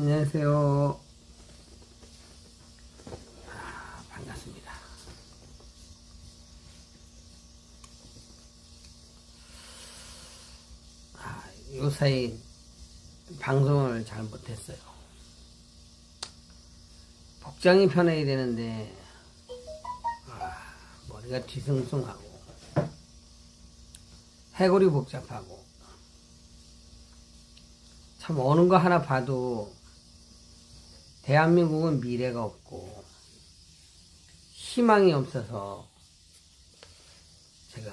안녕하세요. 아, 반갑습니다. 아, 요 사이 방송을 잘 못했어요. 복장이 편해야 되는데, 아, 머리가 뒤숭숭하고, 해골이 복잡하고, 참 어느 거 하나 봐도 대한민국은 미래가 없고 희망이 없어서 제가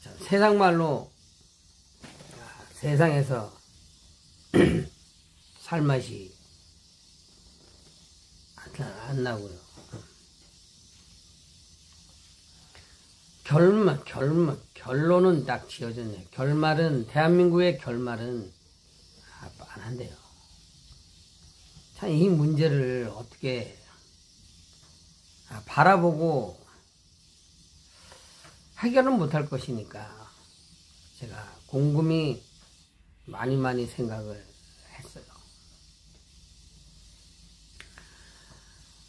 참 세상 말로 아, 세상에서 살 맛이 안, 안 나고요. 결말, 결말, 결론은 딱 지어졌네요. 결말은, 대한민국의 결말은 아, 빤한데요. 참, 이 문제를 어떻게 아, 바라보고 해결은 못할 것이니까 제가 곰곰이 많이 많이 생각을 했어요.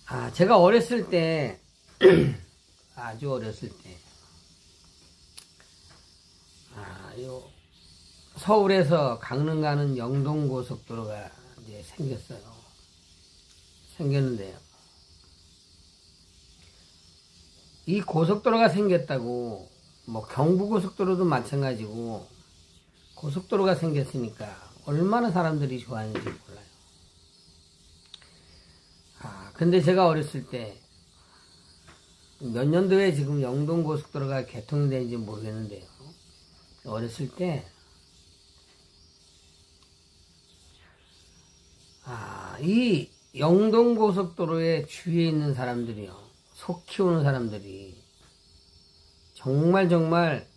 아, 제가 어렸을 때, 아주 어렸을 때, 아, 요, 서울에서 강릉 가는 영동고속도로가 이제 생겼어요. 생겼는데요. 이 고속도로가 생겼다고, 뭐 경부고속도로도 마찬가지고, 고속도로가 생겼으니까 얼마나 사람들이 좋아하는지 몰라요. 아, 근데 제가 어렸을 때, 몇 년도에 지금 영동고속도로가 개통되는지 모르겠는데요. 어렸을 때, 아, 이 영동고속도로의 주위에 있는 사람들이요. 속 키우는 사람들이 정말 정말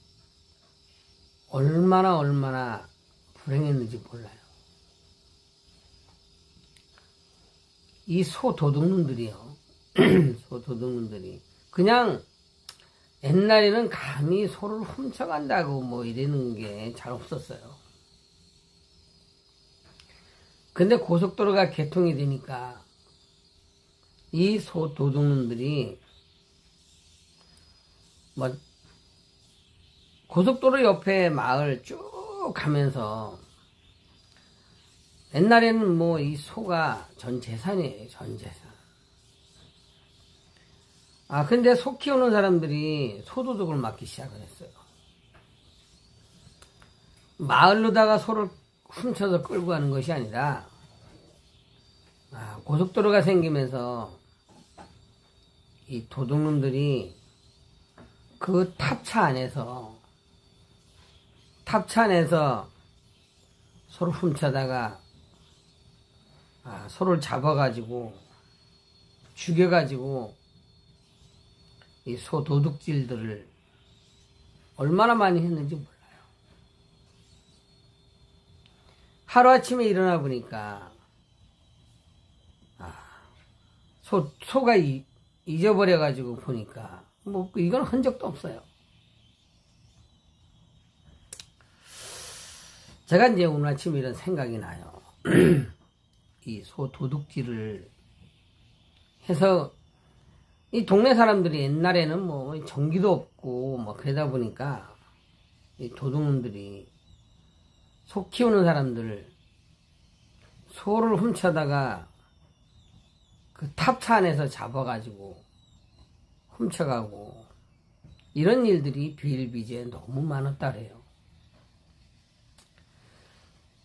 얼마나 얼마나 불행했는지 몰라요. 이 소 도둑놈들이요. 소 도둑놈들이 그냥 옛날에는 감히 소를 훔쳐간다고 뭐 이러는 게 잘 없었어요. 근데 고속도로가 개통이 되니까 이 소 도둑놈들이 뭐 고속도로 옆에 마을 쭉 가면서 옛날에는 뭐 이 소가 전 재산이에요, 전 재산. 아, 근데 소 키우는 사람들이 소도둑을 맡기 시작을 했어요. 마을로다가 소를 훔쳐서 끌고 가는 것이 아니라, 아, 고속도로가 생기면서 이 도둑놈들이 그 탑차 안에서 탑차 안에서 소를 훔쳐다가 아, 소를 잡아가지고 죽여가지고 이 소 도둑질들을 얼마나 많이 했는지 몰라요. 하루아침에 일어나 보니까 아, 소, 소가 이, 잊어버려가지고 보니까 뭐 이건 흔적도 없어요. 제가 이제 오늘 아침 이런 생각이 나요. 이 소 도둑질을 해서 이 동네 사람들이 옛날에는 뭐 전기도 없고 뭐 그러다 보니까 이 도둑놈들이 소 키우는 사람들 소를 훔쳐다가 그 탑차 안에서 잡아가지고 훔쳐가고 이런 일들이 비일비재에 너무 많았다래요.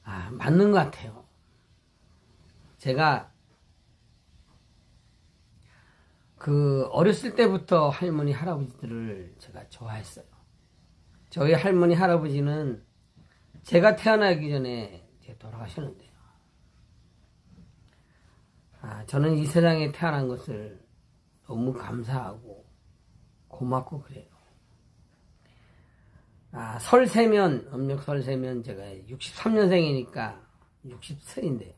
아, 맞는 것 같아요. 제가 그 어렸을 때부터 할머니 할아버지들을 제가 좋아했어요. 저희 할머니 할아버지는 제가 태어나기 전에 돌아가셨는데요. 아, 저는 이 세상에 태어난 것을 너무 감사하고 고맙고 그래요. 아, 설 세면, 음력 설 세면 제가 63년생이니까 60살인데요.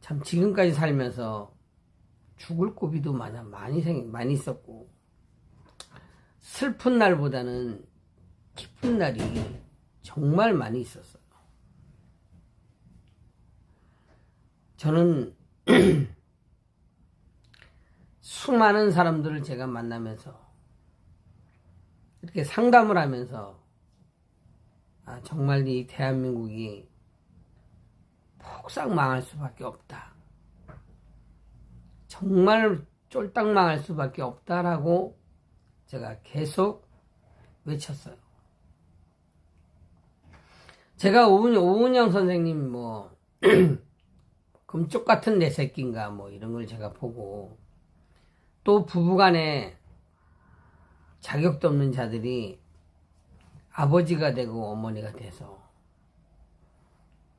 참 지금까지 살면서 죽을 고비도 많이 생, 많이 있었고, 슬픈 날보다는 기쁜 날이 정말 많이 있었어요. 저는 수많은 사람들을 제가 만나면서 이렇게 상담을 하면서 아, 정말 이 대한민국이 폭삭 망할 수밖에 없다. 정말 쫄딱 망할 수밖에 없다라고 제가 계속 외쳤어요. 제가 오은영, 선생님 뭐 금쪽 같은 내 새끼인가 뭐 이런 걸 제가 보고 또 부부간에 자격도 없는 자들이 아버지가 되고 어머니가 돼서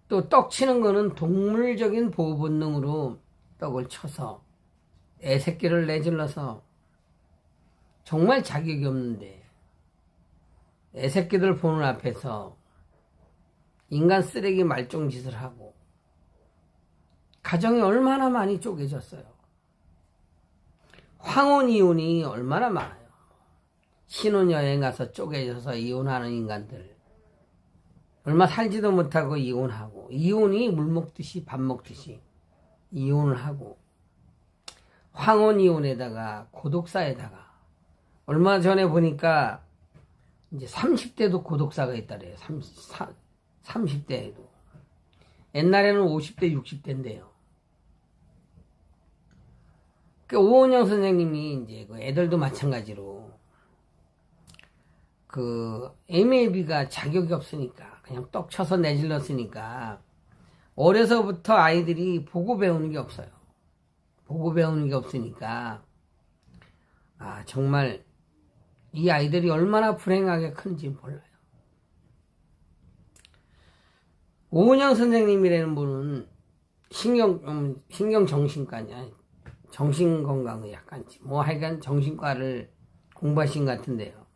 또 떡 치는 거는 동물적인 보호 본능으로 떡을 쳐서 애 새끼를 내질러서 정말 자격이 없는데 애 새끼들 보는 앞에서 인간 쓰레기 말종 짓을 하고 가정이 얼마나 많이 쪼개졌어요. 황혼 이혼이 얼마나 많아요. 신혼여행 가서 쪼개져서 이혼하는 인간들. 얼마 살지도 못하고 이혼하고, 이혼이 물 먹듯이 밥 먹듯이 이혼을 하고, 황혼 이혼에다가 고독사에다가, 얼마 전에 보니까 이제 30대도 고독사가 있다래요. 30, 30대에도. 옛날에는 50대, 60대인데요. 그 오은영 선생님이 이제 그 애들도 마찬가지로 그 MAB가 자격이 없으니까 그냥 떡 쳐서 내질렀으니까 어려서부터 아이들이 보고 배우는 게 없어요. 보고 배우는 게 없으니까 아 정말 이 아이들이 얼마나 불행하게 큰지 몰라요. 오은영 선생님이라는 분은 신경 음, 신경 정신과냐 정신건강의학과인지 뭐 하여간 정신과를 공부하신 것 같은데요.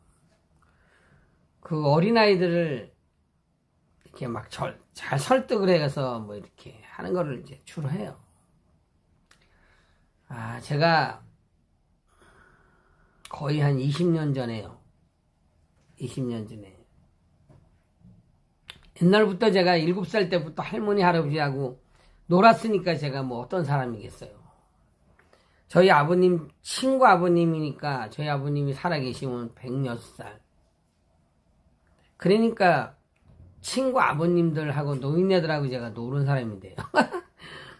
그 어린아이들을 이렇게 막잘 설득을 해서 뭐 이렇게 하는 거를 이제 주로 해요. 아, 제가 거의 한 20년 전에요. 20년 전에. 옛날부터 제가 7살 때부터 할머니, 할아버지하고 놀았으니까 제가 뭐 어떤 사람이겠어요. 저희 아버님, 친구 아버님이니까 저희 아버님이 살아계시면 106살. 그러니까 친구 아버님들하고 노인네들하고 제가 노는 사람인데요.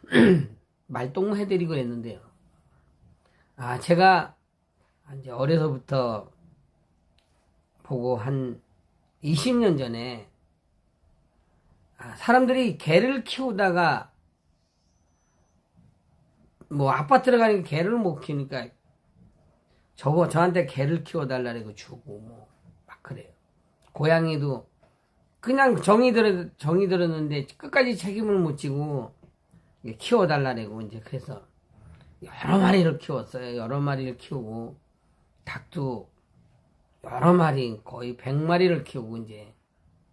말동 해드리고 그랬는데요. 아, 제가 이제 어려서부터 보고 한 20년 전에 아, 사람들이 개를 키우다가 뭐 아파트 들어가니까 개를 못 키우니까 저거 저한테 개를 키워달라고 주고 뭐 막 그래요. 고양이도 그냥 정이 들어 정이 들었는데 끝까지 책임을 못 지고 키워달라고 이제 그래서 여러 마리를 키웠어요. 여러 마리를 키우고 닭도 여러 마리 거의 100마리를 키우고 이제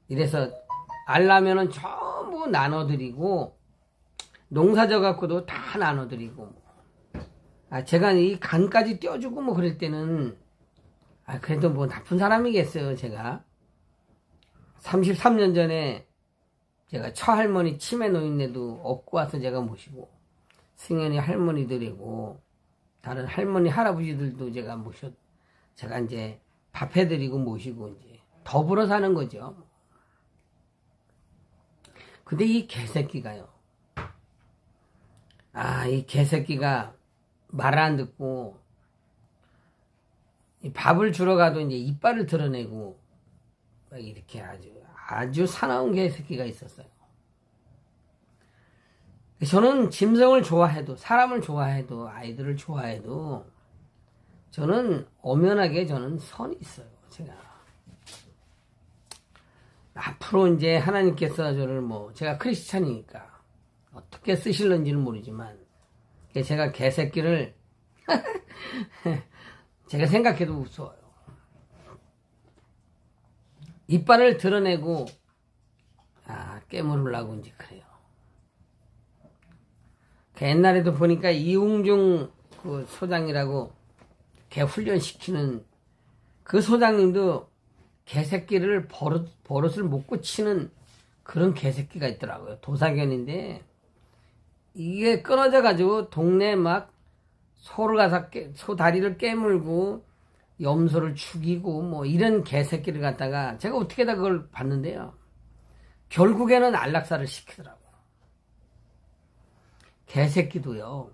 이래서 알라면은 전부 나눠드리고 농사져 갖고도 다 나눠드리고 아 제가 이 간까지 떼어주고 뭐 그럴 때는 아 그래도 뭐 나쁜 사람이겠어요 제가 33년 전에 제가 처할머니 치매 노인네도 업고 와서 제가 모시고 승현이 할머니들이고 다른 할머니 할아버지들도 제가 모셔 제가 이제 밥 해드리고 모시고 이제 더불어 사는 거죠. 근데 이 개새끼가요. 아, 이 개새끼가 말을 안 듣고 밥을 주러 가도 이제 이빨을 드러내고 막 이렇게 아주 아주 사나운 개새끼가 있었어요. 저는 짐승을 좋아해도 사람을 좋아해도 아이들을 좋아해도 저는 엄연하게 저는 선이 있어요. 제가 앞으로 이제 하나님께서 저를 뭐 제가 크리스찬이니까 어떻게 쓰실는지는 모르지만 제가 개새끼를 제가 생각해도 무서워요. 이빨을 드러내고 아 깨물으려고 이제 그래요. 그 옛날에도 보니까 이웅중 그 소장이라고 개 훈련시키는 그 소장님도 개새끼를 버릇, 버릇을 못 고치는 그런 개새끼가 있더라고요. 도사견인데 이게 끊어져 가지고 동네 막 소를 가서 깨, 소 다리를 깨물고 염소를 죽이고 뭐 이런 개새끼를 갖다가 제가 어떻게 다 그걸 봤는데요. 결국에는 안락사를 시키더라고. 개새끼도요.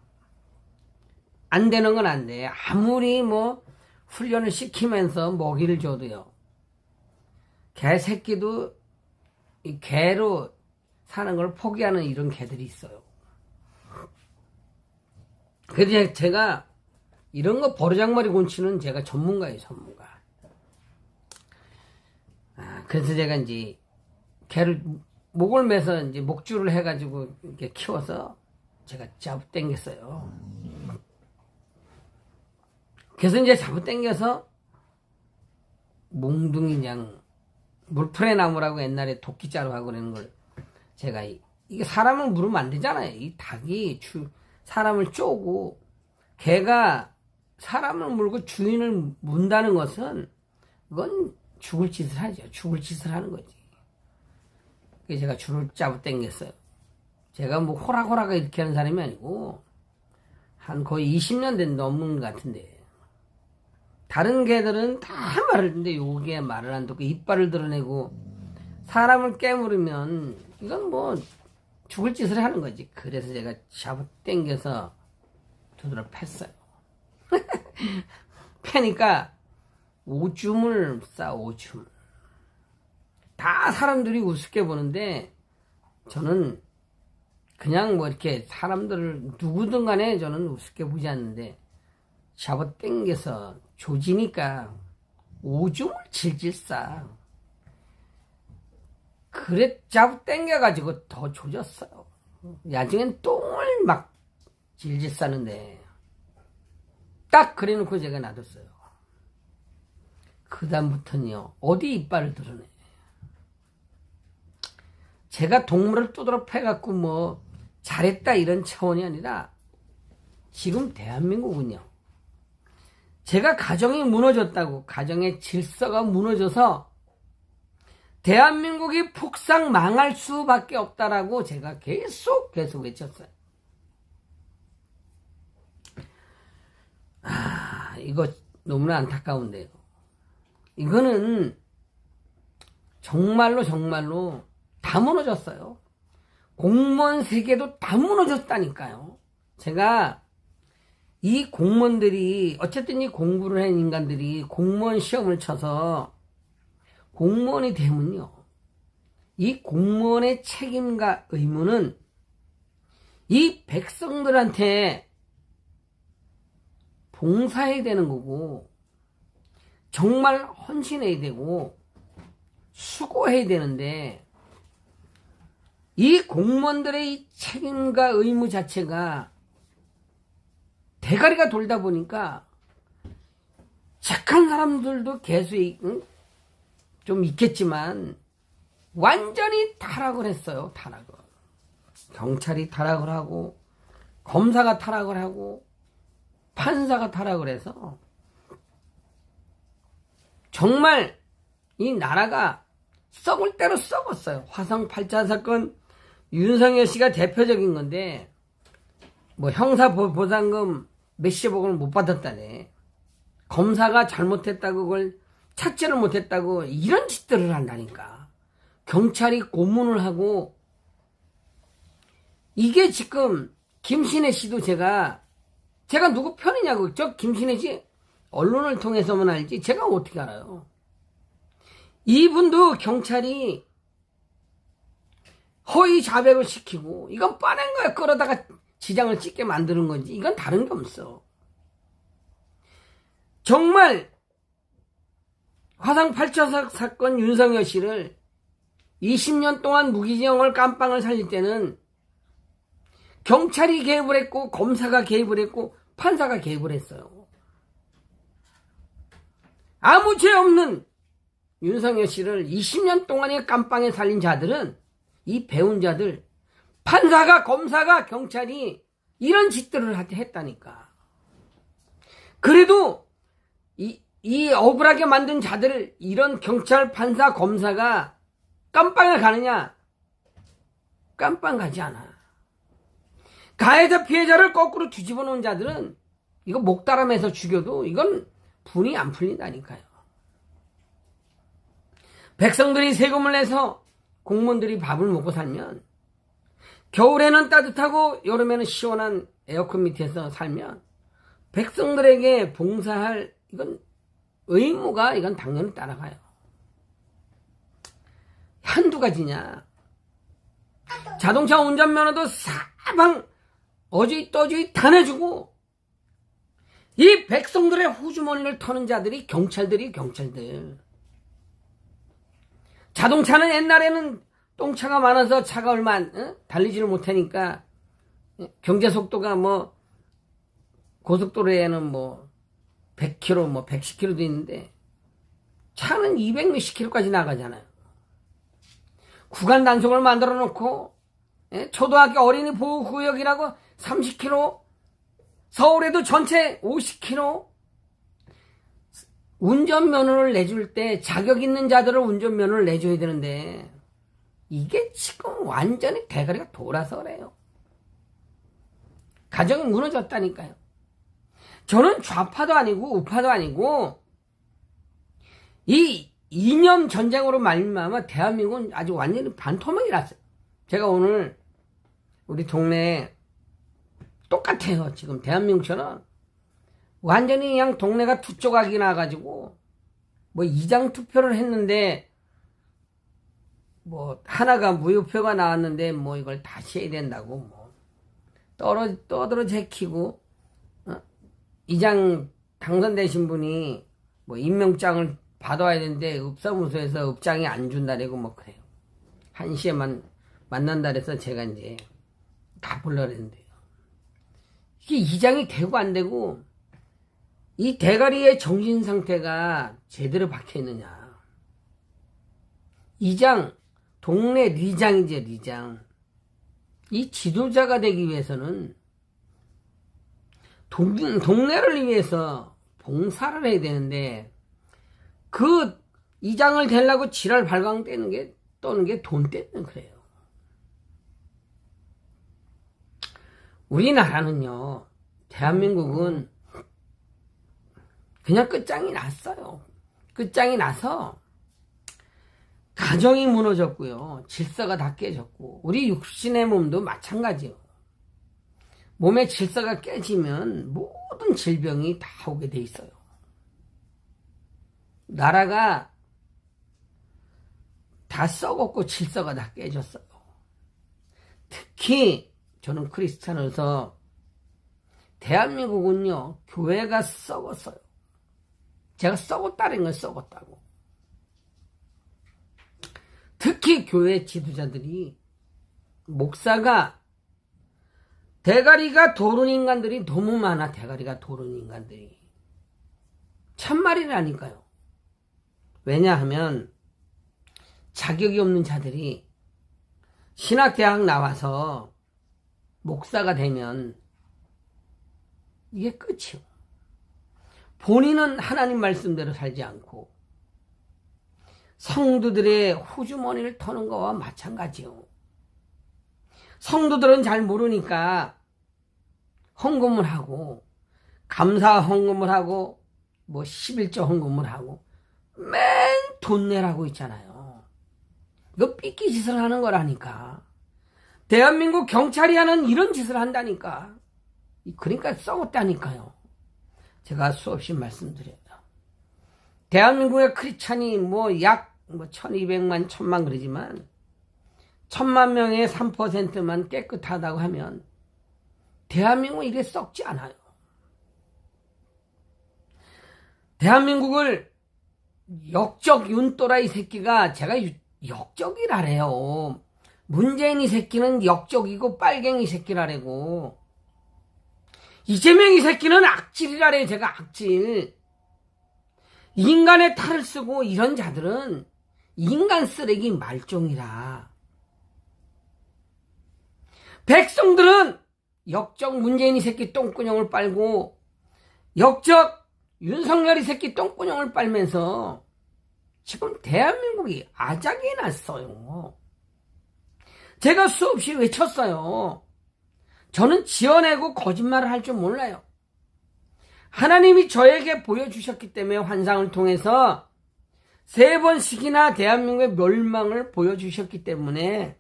안 되는 건 안 돼. 아무리 뭐 훈련을 시키면서 먹이를 줘도요. 개새끼도 이 개로 사는 걸 포기하는 이런 개들이 있어요. 그래서 제가 이런 거 버르장머리 곤치는 제가 전문가예요, 전문가. 아, 그래서 제가 이제 개를 목을 매서 이제 목줄을 해가지고 이렇게 키워서 제가 잡아 당겼어요. 그래서 이제 잡아 당겨서 몽둥이냥 물풀의 나무라고 옛날에 도끼자루 하고 그러는 걸 제가 이- 이게 사람을 물으면 안 되잖아요. 이 닭이 주, 사람을 쪼고 개가 사람을 물고 주인을 문다는 것은 그건 죽을 짓을 하죠. 죽을 짓을 하는 거지. 그래서 제가 줄을 짜고 당겼어요. 제가 뭐 호락호락 이렇게 하는 사람이 아니고 한 거의 20년 된것 같은데 다른 개들은 다 말을 듣는데 요게 말을 안 듣고 이빨을 드러내고 사람을 깨물으면 이건 뭐 죽을 짓을 하는 거지. 그래서 제가 잡아 당겨서 두드려 팼어요. 패니까 오줌을 싸 오줌. 다 사람들이 우습게 보는데 저는 그냥 뭐 이렇게 사람들을 누구든 간에 저는 우습게 보지 않는데 잡아 당겨서 조지니까 오줌을 질질 싸. 그래 잡아 당겨가지고 더 조졌어요. 나중엔 똥을 막 질질 싸는데 딱 그래놓고 제가 놔뒀어요. 그 다음부터는요 어디 이빨을 드러내. 제가 동물을 두드러 패갖고 뭐 잘했다 이런 차원이 아니라 지금 대한민국은요. 제가 가정이 무너졌다고 가정의 질서가 무너져서 대한민국이 폭삭 망할 수밖에 없다라고 제가 계속 계속 외쳤어요. 아 이거 너무나 안타까운데요. 이거는 정말로 정말로 다 무너졌어요. 공무원 세계도 다 무너졌다니까요. 제가 이 공무원들이 어쨌든 이 공부를 한 인간들이 공무원 시험을 쳐서 공무원이 되면요. 이 공무원의 책임과 의무는 이 백성들한테 봉사해야 되는 거고 정말 헌신해야 되고 수고해야 되는데 이 공무원들의 이 책임과 의무 자체가 대가리가 돌다 보니까 착한 사람들도 계속 응? 좀 있겠지만 완전히 타락을 했어요. 타락을. 경찰이 타락을 하고 검사가 타락을 하고 판사가 타락을 해서 정말 이 나라가 썩을 대로 썩었어요. 화성 8차 사건 윤석열 씨가 대표적인 건데 뭐 형사 보- 보상금 몇십억 원을 못 받았다네. 검사가 잘못했다고 그걸 찾지를 못했다고 이런 짓들을 한다니까. 경찰이 고문을 하고 이게 지금 김신혜 씨도 제가 제가 누구 편이냐고 저 김신혜 씨 언론을 통해서만 알지 제가 어떻게 알아요? 이분도 경찰이 허위 자백을 시키고 이건 빠낸 거야 끌어다가 지장을 찍게 만드는 건지 이건 다른 게 없어. 정말 화상 8차 사건 윤석열 씨를 20년 동안 무기징역을 깜빵을 살릴 때는 경찰이 개입을 했고 검사가 개입을 했고 판사가 개입을 했어요. 아무 죄 없는 윤석열 씨를 20년 동안의 깜빵에 살린 자들은 이 배운 자들 판사가 검사가 경찰이 이런 짓들을 하- 했다니까. 그래도 이, 이 억울하게 만든 자들을 이런 경찰 판사 검사가 깜빵에 가느냐? 깜빵 가지 않아. 가해자 피해자를 거꾸로 뒤집어 놓은 자들은 이거 목다람에서 죽여도 이건 분이 안 풀린다니까요. 백성들이 세금을 내서 공무원들이 밥을 먹고 살면 겨울에는 따뜻하고 여름에는 시원한 에어컨 밑에서 살면 백성들에게 봉사할 이건 의무가 이건 당연히 따라가요. 한두 가지냐. 자동차 운전면허도 사방 어주이 떠주이 다 내주고 이 백성들의 호주머니를 터는 자들이 경찰들이 경찰들. 자동차는 옛날에는 똥차가 많아서 차가 얼마 안, 어? 달리지를 못하니까 경제 속도가 뭐 고속도로에는 뭐 100km 뭐 110km도 있는데 차는 200 몇십 킬로까지 나가잖아요. 구간 단속을 만들어 놓고 예? 초등학교 어린이 보호구역이라고 30km 서울에도 전체 50km 운전면허를 내줄 때 자격 있는 자들을 운전면허를 내줘야 되는데 이게 지금 완전히 대가리가 돌아서 그래요. 가정이 무너졌다니까요. 저는 좌파도 아니고 우파도 아니고 이 이념 전쟁으로 말미암아 대한민국은 아주 완전히 반토막이 났어요. 제가 오늘 우리 동네에 똑같아요. 지금 대한민국처럼 완전히 그냥 동네가 두 조각이 나가지고 뭐 이장 투표를 했는데 뭐 하나가 무효표가 나왔는데 뭐 이걸 다시 해야 된다고 뭐 떨어 떠들어 제키고 어? 이장 당선되신 분이 뭐 임명장을 받아야 되는데 읍사무소에서 읍장이 안 준다래고 뭐 그래요. 한 시에만 만난다 그래서 제가 이제 다 불러냈는데요. 이게 이장이 되고 안 되고 이 대가리의 정신 상태가 제대로 박혀 있느냐. 이장 동네 리장이지 리장. 이 지도자가 되기 위해서는 동, 동네를 위해서 봉사를 해야 되는데 그 이장을 되려고 지랄 발광 떼는 게 떠는 게돈 떼는 그래요. 우리나라는요, 대한민국은 그냥 끝장이 났어요. 끝장이 나서 가정이 무너졌고요. 질서가 다 깨졌고 우리 육신의 몸도 마찬가지요. 몸의 질서가 깨지면 모든 질병이 다 오게 돼 있어요. 나라가 다 썩었고 질서가 다 깨졌어요. 특히 저는 크리스찬으로서 대한민국은요 교회가 썩었어요. 제가 썩었다는 건 썩었다고. 특히 교회 지도자들이 목사가 대가리가 도른 인간들이 너무 많아 대가리가 도른 인간들이 참말이라니까요. 왜냐하면 자격이 없는 자들이 신학대학 나와서 목사가 되면 이게 끝이요. 본인은 하나님 말씀대로 살지 않고 성도들의 호주머니를 터는 거와 마찬가지요. 성도들은 잘 모르니까 헌금을 하고 감사 헌금을 하고 뭐 11조 헌금을 하고 맨 돈 내라고 있잖아요. 이거 삐끼 짓을 하는 거라니까. 대한민국 경찰이 하는 이런 짓을 한다니까. 그러니까 썩었다니까요. 제가 수없이 말씀드려요. 대한민국의 크리스찬이 뭐 약 뭐 1200만, 1000만 그러지만 천만 명의 3%만 깨끗하다고 하면 대한민국은 이래 썩지 않아요. 대한민국을 역적 윤또라이 새끼가 제가 역적이라래요. 문재인 이 새끼는 역적이고 빨갱이 새끼라래고 이재명 이 새끼는 악질이라래 제가 악질. 인간의 탈을 쓰고 이런 자들은 인간 쓰레기 말종이라. 백성들은 역적 문재인이 새끼 똥구녕을 빨고 역적 윤석열이 새끼 똥구녕을 빨면서 지금 대한민국이 아작이 났어요. 제가 수없이 외쳤어요. 저는 지어내고 거짓말을 할 줄 몰라요. 하나님이 저에게 보여주셨기 때문에 환상을 통해서 세 번씩이나 대한민국의 멸망을 보여주셨기 때문에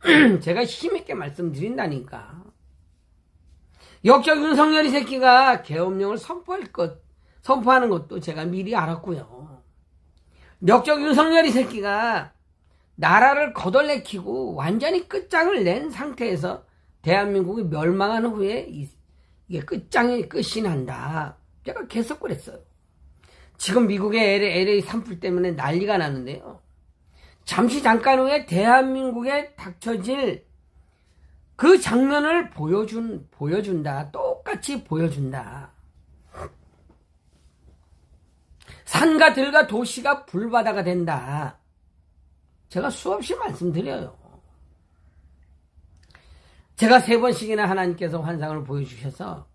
제가 힘있게 말씀드린다니까. 역적 윤석열 이 새끼가 계엄령을 선포할 것, 선포하는 것도 제가 미리 알았고요. 역적 윤석열 이 새끼가 나라를 거덜내키고 완전히 끝장을 낸 상태에서 대한민국이 멸망한 후에 이- 이게 끝장이 끝이 난다. 제가 계속 그랬어요. 지금 미국의 LA, LA 산불 때문에 난리가 나는데요. 잠시 잠깐 후에 대한민국에 닥쳐질 그 장면을 보여준, 보여준다. 똑같이 보여준다. 산과 들과 도시가 불바다가 된다. 제가 수없이 말씀드려요. 제가 세 번씩이나 하나님께서 환상을 보여주셔서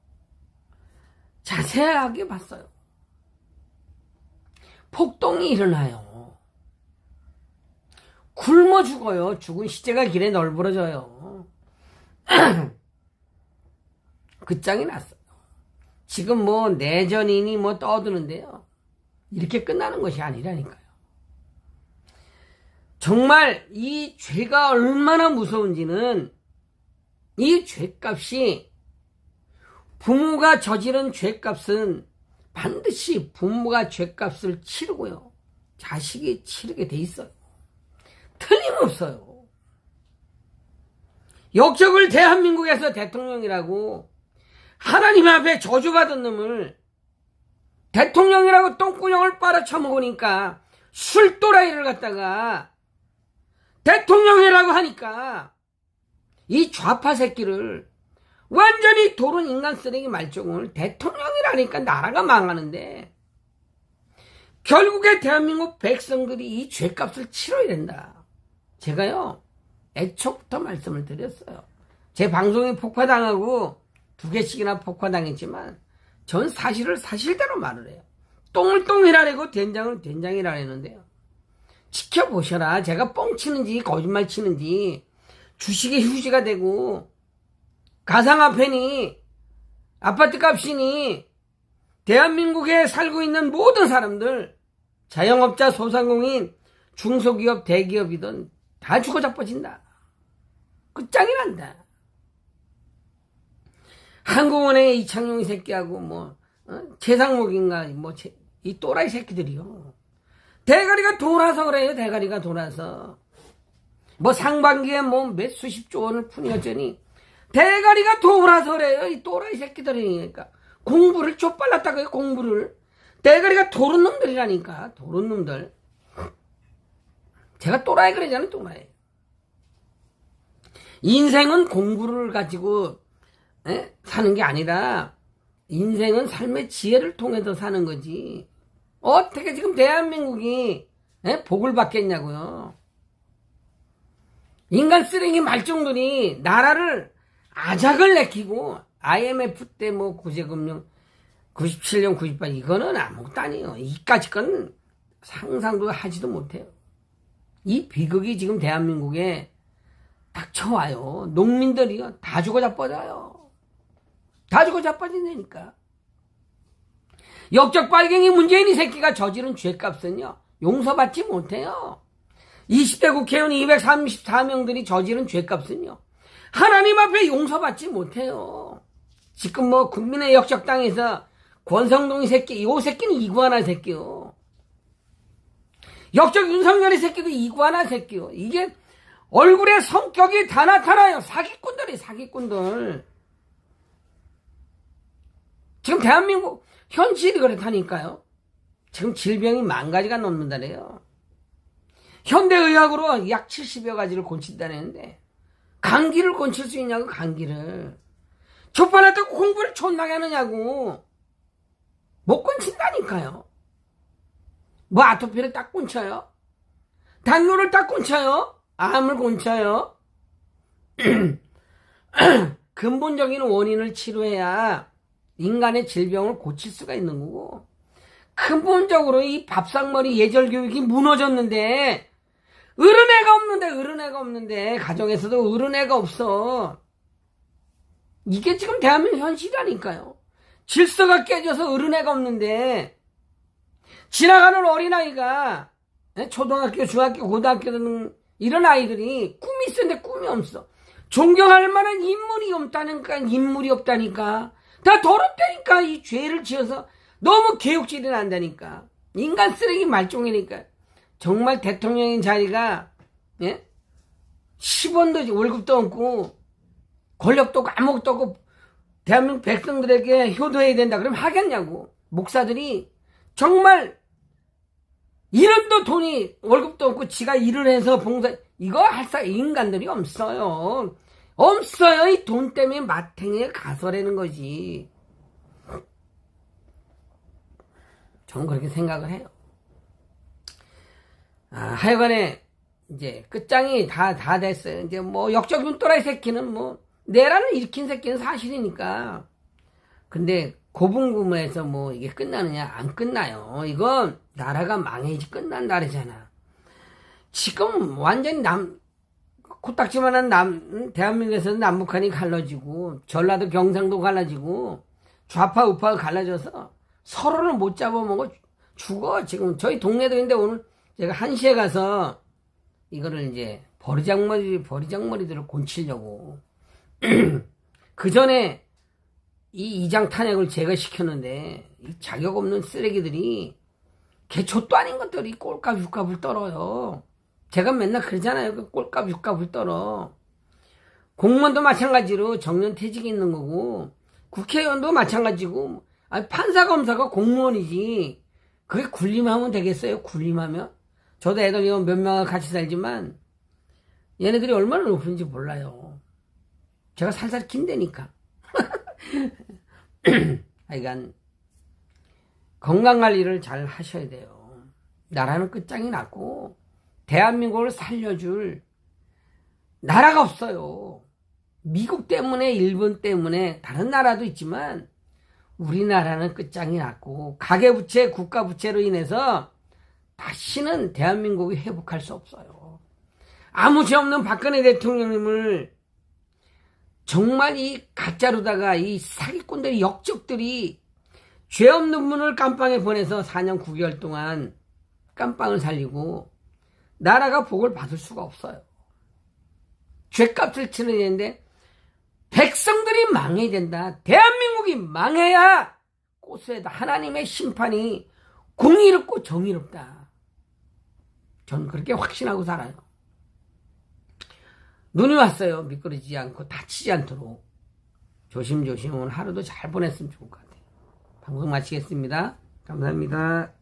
자세하게 봤어요. 폭동이 일어나요. 굶어 죽어요. 죽은 시체가 길에 널브러져요. 끝장이 났어요. 지금 뭐 내전이니 뭐 떠드는데요. 이렇게 끝나는 것이 아니라니까요. 정말 이 죄가 얼마나 무서운지는 이 죄값이 부모가 저지른 죄값은 반드시 부모가 죄값을 치르고요. 자식이 치르게 돼 있어요. 틀림없어요. 역적을 대한민국에서 대통령이라고 하나님 앞에 저주받은 놈을 대통령이라고 똥구녕을 빨아쳐먹으니까 술도라이를 갖다가 대통령이라고 하니까 이 좌파 새끼를 완전히 도른 인간 쓰레기 말종을 대통령이라니까 나라가 망하는데 결국에 대한민국 백성들이 이 죄값을 치러야 된다. 제가요 애초부터 말씀을 드렸어요. 제 방송이 폭파당하고 두 개씩이나 폭파당했지만 전 사실을 사실대로 말을 해요. 똥을 똥이라내고 된장을 된장이라내는데요. 지켜보셔라. 제가 뻥 치는지 거짓말 치는지 주식의 휴지가 되고 가상화폐니 아파트 값이니 대한민국에 살고 있는 모든 사람들 자영업자 소상공인 중소기업 대기업이든 다 죽어 자빠진다. 끝장이 난다. 한국은행의 이창용 새끼하고 뭐 어? 최상목인가 뭐이 또라이 새끼들이요. 대가리가 돌아서 그래요. 대가리가 돌아서. 뭐 상반기에 뭐 몇 수십조 원을 푸니었더니 대가리가 돌아서 그래요. 이 또라이 새끼들이니까. 공부를 쫓발랐다고요. 공부를. 대가리가 도른 놈들이라니까. 도른 놈들. 제가 또라이 그러잖아요. 또라이. 인생은 공부를 가지고 에? 사는 게 아니라 인생은 삶의 지혜를 통해서 사는 거지. 어떻게 지금 대한민국이 에? 복을 받겠냐고요. 인간 쓰레기 말종들이 나라를 아작을 내키고 IMF 때 뭐 구제금융 97년 98 이거는 아무것도 아니에요. 이까지 건 상상도 하지도 못해요. 이 비극이 지금 대한민국에 닥쳐와요. 농민들이요. 다 죽어 자빠져요. 다 죽어 자빠진다니까. 역적 빨갱이 문재인 이 새끼가 저지른 죄값은요. 용서받지 못해요. 20대 국회의원 234명들이 저지른 죄값은요. 하나님 앞에 용서받지 못해요. 지금 뭐 국민의 역적당에서 권성동이 새끼, 이 새끼는 이구아나 새끼요. 역적 윤석열이 새끼도 이구아나 새끼요. 이게 얼굴에 성격이 다 나타나요. 사기꾼들이 사기꾼들. 지금 대한민국 현실이 그렇다니까요. 지금 질병이 만 가지가 넘는다래요. 현대의학으로 약 70여 가지를 고친다는데 감기를 고칠 수 있냐고 감기를 족발했다고 공부를 존나게 하느냐고 못 고친다니까요. 뭐 아토피를 딱 꼰쳐요? 당뇨를 딱 꼰쳐요? 암을 곤쳐요. 근본적인 원인을 치료해야 인간의 질병을 고칠 수가 있는 거고 근본적으로 이 밥상머리 예절 교육이 무너졌는데 어른 애가 없는데 어른 애가 없는데 가정에서도 어른 애가 없어 이게 지금 대한민국 현실이라니까요. 질서가 깨져서 어른 애가 없는데 지나가는 어린아이가 예? 초등학교, 중학교, 고등학교 는 이런 아이들이 꿈이 있었는데 꿈이 없어. 존경할 만한 인물이 없다니까, 인물이 없다니까. 다 더럽다니까, 이 죄를 지어서 너무 개욕질이 난다니까. 인간 쓰레기 말종이니까. 정말 대통령인 자리가, 예? 10원도 월급도 없고, 권력도 없고, 아무것도 없고, 대한민국 백성들에게 효도해야 된다. 그럼 하겠냐고. 목사들이 정말 이름도 돈이 월급도 없고 지가 일을 해서 봉사 이거 할사 인간들이 없어요. 없어요. 이 돈 때문에 마탱이에 가서라는 거지. 저는 그렇게 생각을 해요. 아, 하여간에 이제 끝장이 다 다 됐어요. 이제 뭐 역적인 또라이 새끼는 뭐 내란을 일으킨 새끼는 사실이니까. 근데 고분고무해서 뭐 이게 끝나느냐 안 끝나요. 이건 나라가 망해지 끝난 나라잖아. 지금 완전히 남 코딱지만한 남 대한민국에서는 남북한이 갈라지고 전라도 경상도 갈라지고 좌파 우파가 갈라져서 서로를 못 잡아먹어 죽어 지금 저희 동네도 있는데 오늘 제가 한시에 가서 이거를 이제 버리장머리 버리장머리들을 곤치려고 그 전에 이 이장 탄핵을 제가 시켰는데 이 자격 없는 쓰레기들이 개초도 아닌 것들이 꼴값 육값을 떨어요. 제가 맨날 그러잖아요. 그 꼴값 육값을 떨어. 공무원도 마찬가지로 정년 퇴직이 있는 거고 국회의원도 마찬가지고 아니, 판사 검사가 공무원이지. 그게 군림하면 되겠어요? 군림하면? 저도 애들 이거 몇 명과 같이 살지만 얘네들이 얼마나 높은지 몰라요. 제가 살살 긴다니까. 하여간 건강관리를 잘 하셔야 돼요. 나라는 끝장이 났고 대한민국을 살려줄 나라가 없어요. 미국 때문에 일본 때문에 다른 나라도 있지만 우리나라는 끝장이 났고 가계부채 국가부채로 인해서 다시는 대한민국이 회복할 수 없어요. 아무 죄 없는 박근혜 대통령님을 정말 이 가짜로다가 이 사기꾼들이 역적들이 죄 없는 분을 깜빵에 보내서 4년 9개월 동안 깜빵을 살리고 나라가 복을 받을 수가 없어요. 죄값을 치는 애인데 백성들이 망해야 된다. 대한민국이 망해야 꽃에다 하나님의 심판이 공의롭고 정의롭다. 전 그렇게 확신하고 살아요. 눈이 왔어요. 미끄러지지 않고 다치지 않도록. 조심조심 오늘 하루도 잘 보냈으면 좋을 것 같아요. 방송 마치겠습니다. 감사합니다.